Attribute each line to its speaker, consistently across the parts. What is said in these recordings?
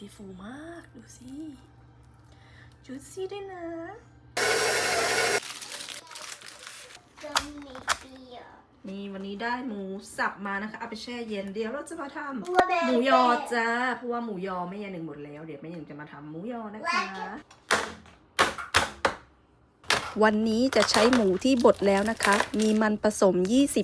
Speaker 1: ที่ฟูมาก ดูสิจุดซี่ด้วยนะ
Speaker 2: จะมีเดียว
Speaker 1: นี่วันนี้ได้หมูสับมานะคะ เอาไปแช่เย็นเดี๋ยวเราจะมาทำ
Speaker 2: วัวแบ
Speaker 1: หมูยอจ้าเพราะว่าหมูยอแม่ยายหนึ่งหมดแล้ว เดี๋ยวแม่ยายหนึ่งจะมาทำหมูยอนะคะ วันนี้จะใช้หมูที่บดแล้วนะคะ มีมันผสม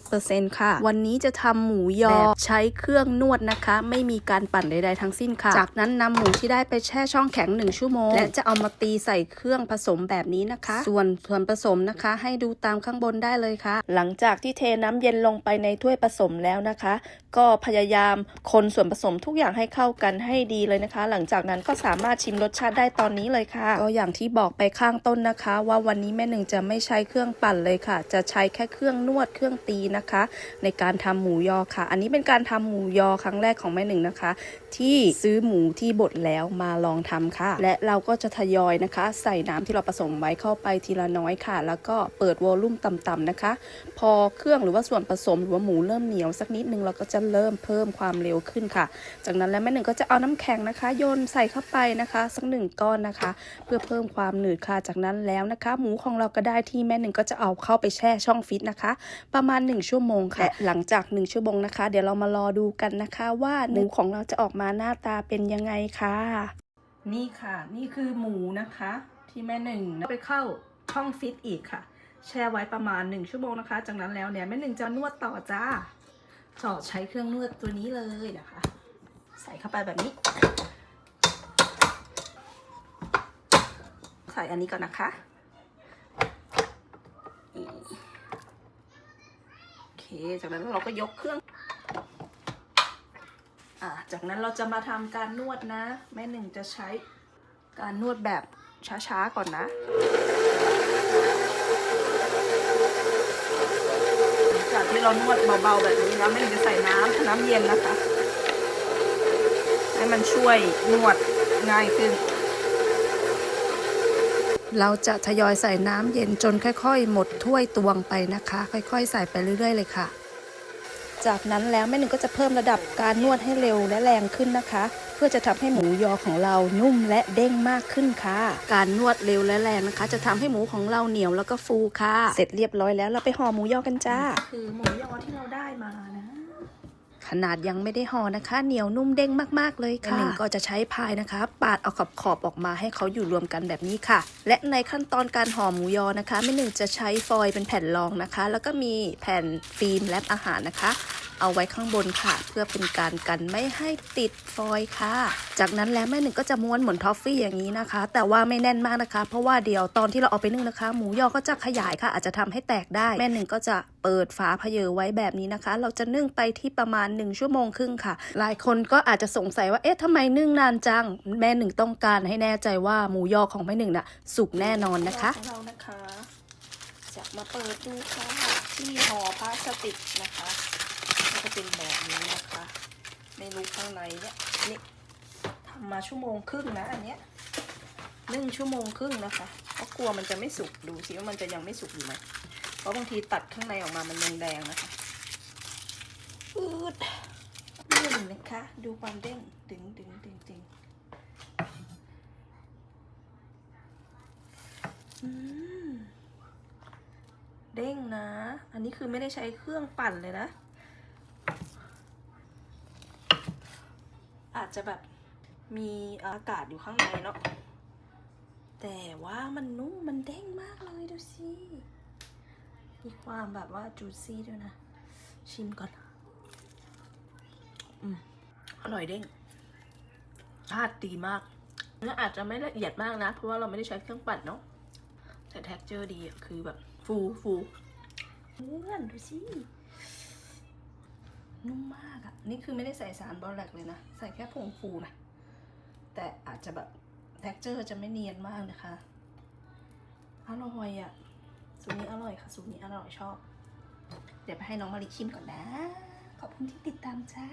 Speaker 1: 20%ค่ะ วันนี้จะทำหมูยอแบบใช้เครื่องนวดนะคะ ไม่มีการปั่นใดๆทั้งสิ้นค่ะ จากนั้นนำหมูที่ได้ไปแช่ช่องแข็ง 1 ชั่วโมง และจะเอามาตีใส่เครื่องผสมแบบนี้นะคะ ส่วนส่วนผสมนะคะ ให้ดูตามข้างบนได้เลยค่ะ หลังจากที่เทน้ำเย็นลงไปในถ้วยผสมแล้วนะคะ ก็พยายามคนส่วนผสมทุกอย่างให้เข้ากันให้ดีเลยนะคะ หลังจากนั้นก็สามารถชิมรสชาติได้ตอนนี้เลยค่ะ ก็อย่างที่บอกไปข้างต้นนะคะ ว่าวันนี้แม่หนึ่งจะไม่ใช้เครื่องปั่นเลยค่ะ จะใช้แค่เครื่องนวดเครื่องตีนะคะ ในการทำหมูยอค่ะ อันนี้เป็นการทำหมูยอครั้งแรกของแม่หนึ่งนะคะ ที่ซื้อหมูที่บดแล้วมาลองทำค่ะ และเราก็จะทยอยนะคะ ใส่น้ำที่เราผสมไว้เข้าไปทีละน้อยค่ะ แล้วก็เปิดวอลลุ่มต่ำๆนะคะ พอเครื่องหรือว่าส่วนผสมหรือว่าหมูเริ่มเหนียวสักนิดนึงเราก็จะเริ่มเพิ่มความเร็วขึ้นค่ะ จากนั้นแล้วแม่หนึ่งก็จะเอาน้ำแข็งนะคะ โยนใส่เข้าไปนะคะ สักหนึ่งก้อนนะคะ เพื่อเพิ่มความหนืดค่ะ จากนั้นแล้วนะคะ หมูของเราก็ได้ที่แม่หนึ่งก็จะเอาเข้าไปแช่ช่องฟิตนะคะ ประมาณ 1 ชั่วโมงค่ะและหลังจาก 1 ชั่วโมงนะคะ เดี๋ยวเรามารอดูกันนะคะว่าหมูของเราจะออกมาหน้าตาเป็นยังไงค่ะ นี่ค่ะ นี่คือหมูนะคะ ที่แม่หนึ่งไปเข้าช่องฟิตอีกค่ะ แช่ไว้ประมาณ 1 ชั่วโมงนะคะ จากนั้นแล้วเนี่ยแม่หนึ่งจะนวดต่อจ้าจอดใช้เครื่องนวดตัวนี้เลยนะคะ ใส่เข้าไปแบบนี้ ใส่อันนี้ก่อนนะคะนี่โอเค จากนั้นเราก็ยกเครื่องอะจากนั้นเราจะมาทำการนวดนะ แม่หนึ่งจะใช้การนวดแบบช้าๆก่อนนะหลังจากที่เรานวดเบาๆแบบนี้แล้วแม่หนึ่งจะใส่น้ำน้ำเย็นนะคะ ให้มันช่วยนวดง่ายขึ้น เราจะทยอยใส่น้ำเย็นจนค่อยๆ หมดถ้วยตวงไปนะคะ ค่อยๆ ใส่ไปเรื่อยๆ เลยค่ะ จากนั้นแล้วแม่หนึ่งก็จะเพิ่มระดับการนวดให้เร็วและแรงขึ้นนะคะ เพื่อจะทำให้หมูยอของเรานุ่มและเด้งมากขึ้นค่ะ การนวดเร็วและแรงนะคะ จะทำให้หมูของเราเหนียวแล้วก็ฟูค่ะ เสร็จเรียบร้อยแล้วเราไปห่อหมูยอกันจ้า คือหมูยอที่เราได้มานะ ขนาดยังไม่ได้ห่อนะคะ เหนียวนุ่มเด้งมากๆเลยค่ะหนึ่งก็จะใช้พายนะคะ ปาดเอาขอบขอบออกมาให้เขาอยู่รวมกันแบบนี้ค่ะ และในขั้นตอนการห่อหมูยอนะคะแม่หนึ่งจะใช้ฟอยล์เป็นแผ่นรองนะคะ แล้วก็มีแผ่นฟิล์มแรปอาหารนะคะเอาไว้ข้างบนค่ะ เพื่อเป็นการกันไม่ให้ติดฟอยล์ค่ะ จากนั้นแล้วแม่หนึ่งก็จะม้วนเหมือนทอฟฟี่อย่างนี้นะคะ แต่ว่าไม่แน่นมากนะคะ เพราะว่าเดี๋ยวตอนที่เราเอาไปนึ่งนะคะ หมูยอก็จะขยายค่ะ อาจจะทำให้แตกได้ แม่หนึ่งก็จะเปิดฝาเพเยอไว้แบบนี้นะคะ เราจะนึ่งไปที่ประมาณ 1 ชั่วโมงครึ่งค่ะ หลายคนก็อาจจะสงสัยว่า เอ๊ะทำไมนึ่งนานจัง แม่หนึ่งต้องการให้แน่ใจว่าหมูยอของแม่หนึ่งน่ะ สุกแน่นอนนะคะของเรานะคะ จะมาเปิดดูค่ะที่ห่อพลาสติกนะคะ ก็จะเป็นแบบนี้นะคะไม่รู้ข้างในเนี่ยนี่ทำมาชั่วโมงครึ่งนะอันเนี้ยนึ่งชั่วโมงครึ่งนะคะเพราะกลัวมันจะไม่สุกดูสิว่ามันจะยังไม่สุกอยู่ไหมเพราะบางทีตัดข้างในออกมามันยังแดงนะคะอืดเด้งนะคะ ดูความเด้งดึงดึงดึงดึงอืมเด้งนะ อันนี้คือไม่ได้ใช้เครื่องปั่นเลยนะ อาจจะแบบมีอากาศอยู่ข้างในเนาะแต่ว่ามันนุ่มมันเด้งมากเลยดูสิมีความแบบว่าจูซี่ด้วยนะ ชิมก่อน อืมอร่อยเด้งรสชาติดีมากเนื้ออาจจะไม่ละเอียดมากนะ เพราะว่าเราไม่ได้ใช้เครื่องปั่นเนาะแต่แท็กเจอร์ดีคือแบบฟูฟูเพื่อนดูสิ นุ่มมากอะนี่คือไม่ได้ใส่สารบอแลกเลยนะ ใส่แค่ผงฟูนะ แต่อาจจะแบบแท็กเจอร์จะไม่เนียนมากนะคะ อร่อยอะสูตรนี้อร่อยค่ะ สูตรนี้อร่อยชอบ เดี๋ยวไปให้น้องมาริชิมก่อนนะ ขอบคุณที่ติดตามจ้า